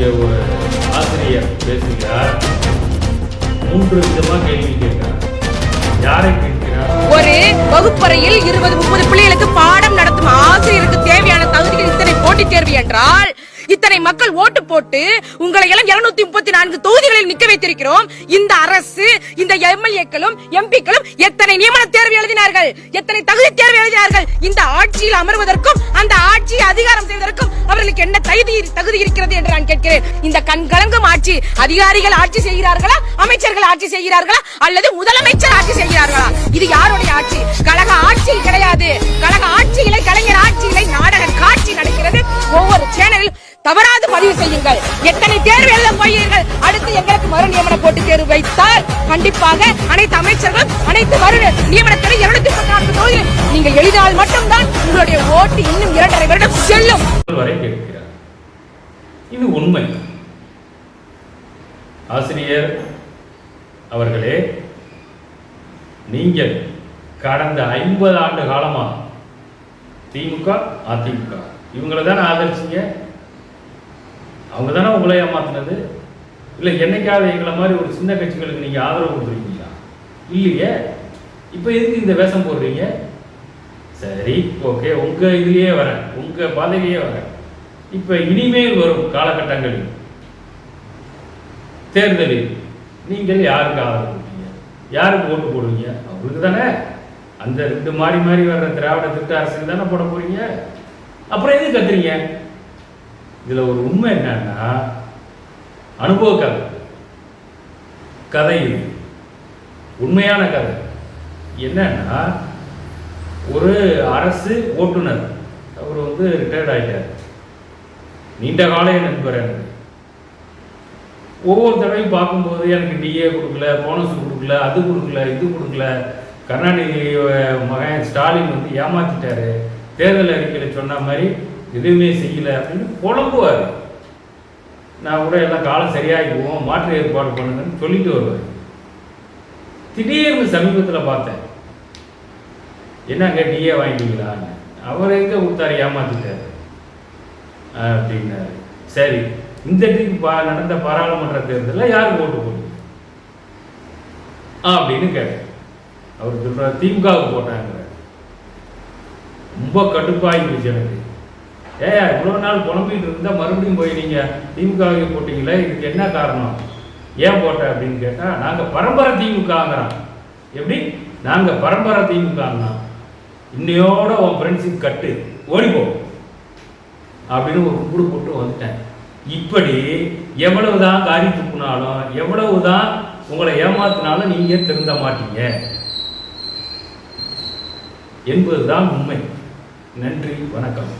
இங்கே ஒரு ஆசிரியர் பேசுகிறார். மூன்று விதமாக கேள்வி கேட்கிறார். யாரை கேட்கிறார்? ஒரு வகுப்பறையில் இருபது முப்பது பிள்ளைகளுக்கு பாடம் நடத்தும் இத்தனை மக்கள் ஓட்டு போட்டு உங்களை எல்லாம் இருநூத்தி முப்பத்தி நான்கு தொகுதிகளில் நிக்க வைத்திருக்கிறோம். இந்த அரசு இந்த எம்எல்ஏக்களும் எம்பிக்களும் எத்தனை நியமன தேர்வு எழுதினார்கள்? எத்தனை தகுதி தேர்வு எழுதினார்கள்? இந்த ஆட்சியில் அமர்வதற்கும் அந்த ஆட்சியை அதிகாரம் செய்வதற்கும் அவர்களுக்கு என்ன தகுதி தகுதி இருக்கிறது என்று நான் கேட்கிறேன். இந்த கண்கலங்கும் ஆட்சி அதிகாரிகள் ஆட்சி செய்கிறார்களா? அமைச்சர்கள் ஆட்சி செய்கிறார்களா? அல்லது முதலமைச்சர் ஆட்சி செய்கிறார்களா? இது யாருடைய ஆட்சி? கழக ஆட்சி கிடையாது. தவறாது பதிவு செய்யுங்கள். எத்தனை தேர்வு எழுத போகிறீர்கள்? அடுத்து எங்களுக்கு மறு நியமன போட்டி தேர்வு வைத்தால் கண்டிப்பாக அனைத்து அமைச்சர்களும் அனைத்து மறு நியமனத்தில் இருநூத்தி பதினான்கு தொகுதியில் நீங்க எழுதினால் மட்டும்தான் உங்களுடைய ஓட்டு இன்னும் இரண்டரை வருடம் செல்லும். வரை இது உண்மை. ஆசிரியர் அவர்களே நீங்கள் கடந்த ஐம்பது ஆண்டு காலமா திமுக அதிமுக. இவங்களை தான் ஆதரிச்சீங்க. அவங்க தானே உங்களை ஏமாத்தினது? இல்லை என்னைக்காவது எங்களை மாதிரி ஒரு சின்ன கட்சிகளுக்கு நீங்கள் ஆதரவு கொடுத்துருக்கீங்களா? இல்லையே. இப்போ எதுக்கு இந்த வேஷம் போடுறீங்க? சரி ஓகே உங்கள் இதுலேயே வரேன். உங்கள் பாதையிலேயே வரேன். இப்போ இனிமேல் வரும் காலகட்டங்களில் தேர்தலில் நீங்கள் யாருக்கு ஆதரவு கொடுப்பீங்க? யாருக்கு ஓட்டு போடுவீங்க? அவங்களுக்கு தானே. அந்த ரெண்டு மாறி மாறி வர்ற திராவிட திட்ட அரசுக்கு தானே போட போறீங்க. அப்புறம் எது கத்துறீங்க? இதில் ஒரு உண்மை என்னன்னா அனுபவ கதை. கதை இது உண்மையான கதை. என்னன்னா ஒரு அரசு ஓட்டுநர் அவர் வந்து ரிட்டையர்ட் ஆகிட்டார் நீண்ட காலம் நண்பர் எனக்கு. ஒவ்வொரு தடவையும் பார்க்கும்போது எனக்கு டிஏ கொடுக்கல போனஸ் கொடுக்கல அது கொடுக்கல இது கொடுக்கல. கருணாநிதி மகன் ஸ்டாலின் வந்து ஏமாத்திட்டாரு. தேர்தல் அறிக்கையில் சொன்ன மாதிரி எதுவுமே செய்யல அப்படின்னு புலம்புவார். நான் கூட எல்லாம் காலம் சரியாகிக்குவோம் மாற்று ஏற்பாடு பண்ணுங்கன்னு சொல்லிட்டு வருவார். திடீர்னு சமீபத்தில் பார்த்தேன். என்னங்க நீயே வாங்கிட்டீங்களான்னு அவர் எங்கே கொடுத்தாரு? ஏமாத்திட்டார். அப்படின்னாரு. சரி இந்த ட்ரிப் பா நடந்த பாராளுமன்ற தேர்தலில் யாருக்கு ஓட்டு போடுங்க அப்படின்னு கேட்டேன். அவர் சொல்கிறார் திமுகவுக்கு போட்டாங்க ரொம்ப கடுப்பாகி போச்சு எனக்கு. ஏயா இவ்வளோ நாள் புலம்பிட்டு இருந்தால் மறுபடியும் போய் நீங்கள் திமுகவுக்கு போட்டிங்களே இதுக்கு என்ன காரணம்? ஏன் போட்ட அப்படின்னு கேட்டால் நாங்கள் பரம்பரை திமுகங்கிறோம். எப்படி? நாங்கள் பரம்பரை திமுகங்கிறோம் இன்னையோட உன் ஃப்ரெண்ட்ஷிப் கட்டு ஓடிப்போ அப்படின்னு ஒரு கும்பிடு போட்டு வந்துட்டேன். இப்படி எவ்வளவு தான் காரி துப்புனாலும் எவ்வளவுதான் உங்களை ஏமாத்தினாலும் நீங்கள் திருந்த மாட்டீங்க. என்பதுதான் உண்மை. நன்றி வணக்கம்.